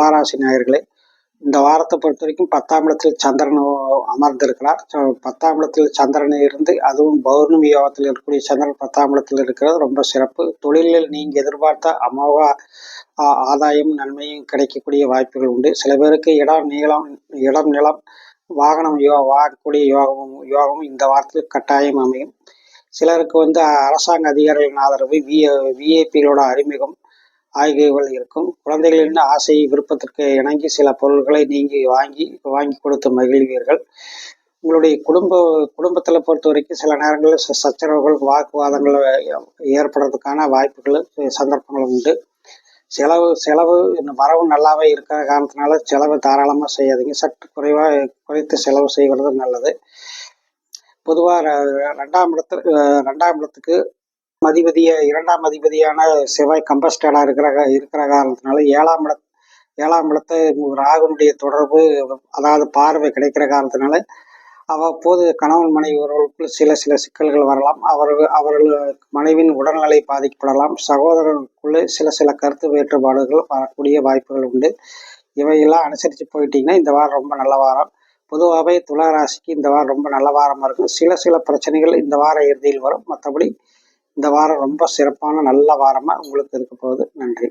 துளாராசி நேயர்களே இந்த வாரத்தை பொறுத்த வரைக்கும் பத்தாம் இடத்தில் சந்திரன் அமர்ந்திருக்கிறார். பத்தாம் இடத்தில் சந்திரன் இருந்து அதுவும் பௌர்ணமி யோகத்தில் இருக்கக்கூடிய சந்திரன் பத்தாம் இடத்தில் இருக்கிறது ரொம்ப சிறப்பு. தொழிலில் நீங்கள் எதிர்பார்த்த அமோக ஆதாயம் நன்மையும் கிடைக்கக்கூடிய வாய்ப்புகள் உண்டு. சில பேருக்கு இடம் நீளம் இடம் நிலம் வாகனம் யோ வாங்கக்கூடிய யோகமும் யோகமும் இந்த வாரத்தில் கட்டாயம் அமையும். சிலருக்கு வந்து அரசாங்க அதிகாரிகளின் ஆதரவு வி விஐபிகளோட அறிமுகம். ஆகியவைகள் இருக்கும் குழந்தைகளின் ஆசை விருப்பத்திற்கு இணங்கி சில பொருட்களை நீங்கள் வாங்கி வாங்கி கொடுத்து மகிழ்வீர்கள். உங்களுடைய குடும்ப குடும்பத்தில் பொறுத்த வரைக்கும் சில நேரங்களில் சச்சரவுகள் வாக்குவாதங்கள் ஏற்படுறதுக்கான வாய்ப்புகள் சந்தர்ப்பங்கள் உண்டு. செலவு செலவு வரவு நல்லாவே இருக்கிற காரணத்தினால செலவு தாராளமாக செய்யாதீங்க. சற்று குறைவாக குறைத்து செலவு செய்வது நல்லது. பொதுவாக ரெண்டாம் இடத்து ரெண்டாம் இடத்துக்கு அதிபதிய இரண்டாம் அதிபதியான செவ்வாய் கம்பஸ்டடாக இருக்கிற இருக்கிற காரணத்தினால ஏழாம் இட ஏழாம் இடத்தை ராகுனுடைய தொடர்பு அதாவது பார்வை கிடைக்கிற காரணத்தினால அவ்வப்போது கணவன் மனைவி உறவுகளுக்குள் சில சில சிக்கல்கள் வரலாம். அவர்கள் அவர்கள் மனைவின் உடல்நிலை பாதிக்கப்படலாம். சகோதரர்களுக்குள்ளே சில சில கருத்து வேறுபாடுகள் வரக்கூடிய வாய்ப்புகள் உண்டு. இவையெல்லாம் அனுசரித்து போயிட்டீங்கன்னா இந்த வாரம் ரொம்ப நல்ல வாரம். பொதுவாகவே துலா ராசிக்கு இந்த வாரம் ரொம்ப நல்ல வாரமாக இருக்கும். சில சில பிரச்சனைகள் இந்த வார இறுதியில் வரும். மற்றபடி இந்த வாரம் ரொம்ப சிறப்பான நல்ல வாரமாக உங்களுக்கு இருக்க போகுது. நன்றி.